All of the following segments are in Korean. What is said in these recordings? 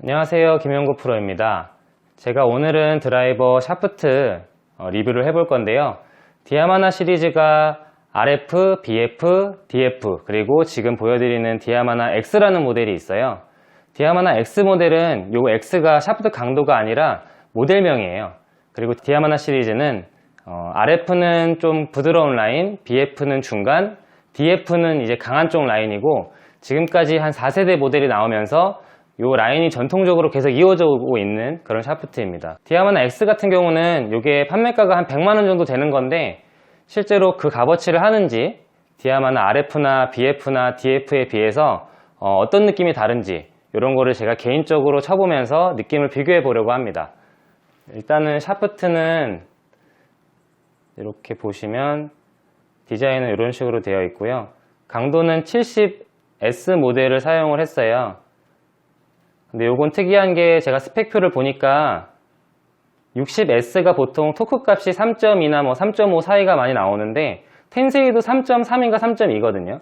안녕하세요. 김영구 프로입니다. 제가 오늘은 드라이버 샤프트 어, 리뷰를 해볼 건데요. 디아마나 시리즈가 RF, BF, DF 그리고 지금 보여드리는 디아마나 X라는 모델이 있어요. 디아마나 X 모델은 요 X가 샤프트 강도가 아니라 모델명이에요. 그리고 디아마나 시리즈는 어, RF는 좀 부드러운 라인, BF는 중간, DF는 이제 강한 쪽 라인이고 지금까지 한 4세대 모델이 나오면서 요 라인이 전통적으로 계속 이어져 오고 있는 그런 샤프트입니다. 디아마나 X 같은 경우는 이게 판매가가 한 100만원 정도 되는 건데 실제로 그 값어치를 하는지 디아마나 RF나 BF나 DF에 비해서 어, 떤 느낌이 다른지 이런 거를 제가 개인적으로 쳐보면서 느낌을 비교해 보려고 합니다. 일단은 샤프트는 이렇게 보시면 디자인은 이런 식으로 되어 있고요. 강도는 70S 모델을 사용을 했어요. 근데 요건 특이한 게 제가 스펙표를 보니까 60S가 보통 토크 값이 3.2나 뭐 3.5 사이가 많이 나오는데 텐세이도 3.3인가 3.2거든요.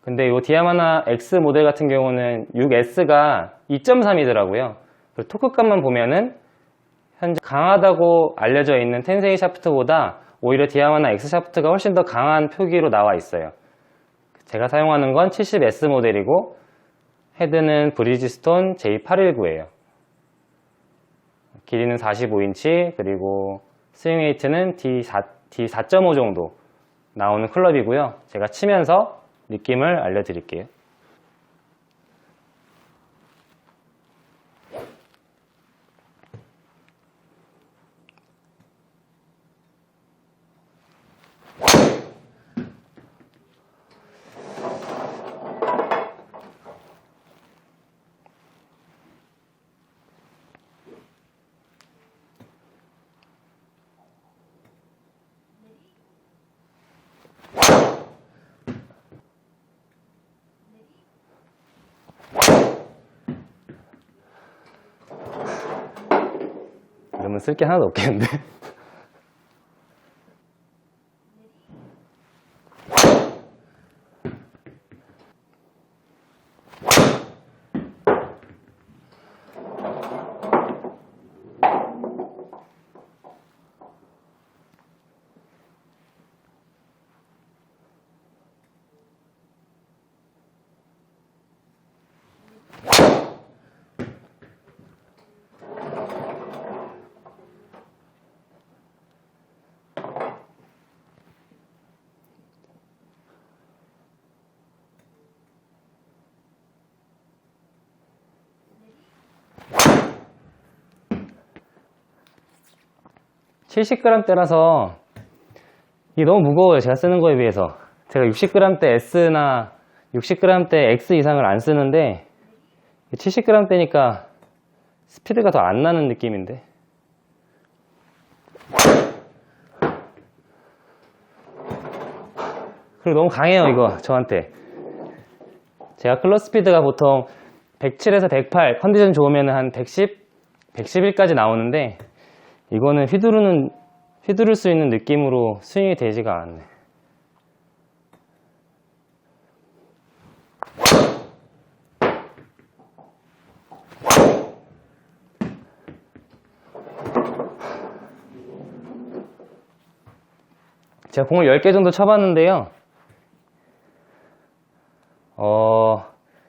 근데 요 디아마나 X 모델 같은 경우는 6S가 2.3이더라고요. 토크 값만 보면은 현재 강하다고 알려져 있는 텐세이 샤프트보다 오히려 디아마나 X 샤프트가 훨씬 더 강한 표기로 나와 있어요. 제가 사용하는 건 70S 모델이고 헤드는 브리지스톤 J819예요. 길이는 45인치 그리고 스윙 웨이트는 D4, D4.5 정도 나오는 클럽이고요. 제가 치면서 느낌을 알려드릴게요. 쓸 게 하나도 없겠는데? (70g) 대라서 이게 너무 무거워요 제가 쓰는 거에 비해서. 제가 (60g) 대 S나 (60g) 대 X 이상을 안 쓰는데 (70g) 대니까 스피드가 더 안 나는 느낌인데. 그리고 너무 강해요 이거 저한테. 제가 클럽 스피드가 보통 107에서 108 컨디션 좋으면 한 110, 111까지 나오는데 이거는 휘두르는 휘두를 수 있는 느낌으로 스윙이 되지가 않네. 제가 공을 10개 정도 쳐봤는데요. 어,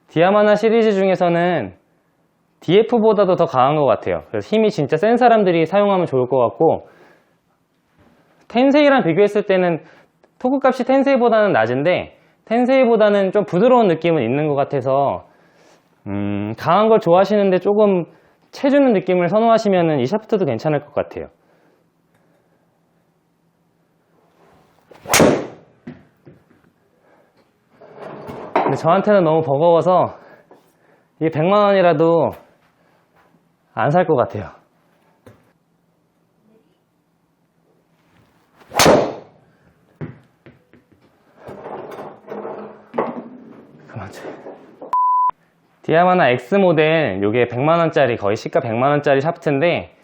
디아마나 시리즈 중에서는 DF보다도 더 강한 것 같아요. 그래서 힘이 진짜 센 사람들이 사용하면 좋을 것 같고, 텐세이랑 비교했을 때는 토크 값이 텐세이보다는 낮은데, 텐세이보다는 좀 부드러운 느낌은 있는 것 같아서, 음, 강한 걸 좋아하시는데 조금 채주는 느낌을 선호하시면 이 샤프트도 괜찮을 것 같아요. 근데 저한테는 너무 버거워서 이게 100만 원이라도 안 살 것 같아요. 그만 쳐. 디아마나 X 모델 요게 100만 원짜리 거의 시가 100만 원짜리 샤프트인데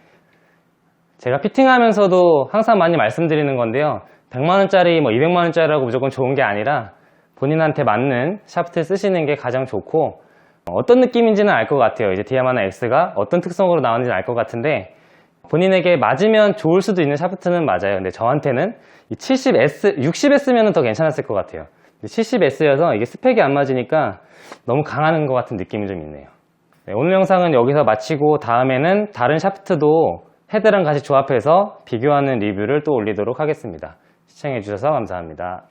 제가 피팅하면서도 항상 많이 말씀드리는 건데요. 100만 원짜리 뭐 200만 원짜리라고 무조건 좋은 게 아니라 본인한테 맞는 샤프트 쓰시는 게 가장 좋고 어떤 느낌인지는 알 것 같아요. 이제 디아마나 X가 어떤 특성으로 나오는지는 알 것 같은데 본인에게 맞으면 좋을 수도 있는 샤프트는 맞아요. 근데 저한테는 70S, 60S면 더 괜찮았을 것 같아요. 70S여서 이게 스펙이 안 맞으니까 너무 강한 것 같은 느낌이 좀 있네요. 네, 오늘 영상은 여기서 마치고 다음에는 다른 샤프트도 헤드랑 같이 조합해서 비교하는 리뷰를 또 올리도록 하겠습니다. 시청해주셔서 감사합니다.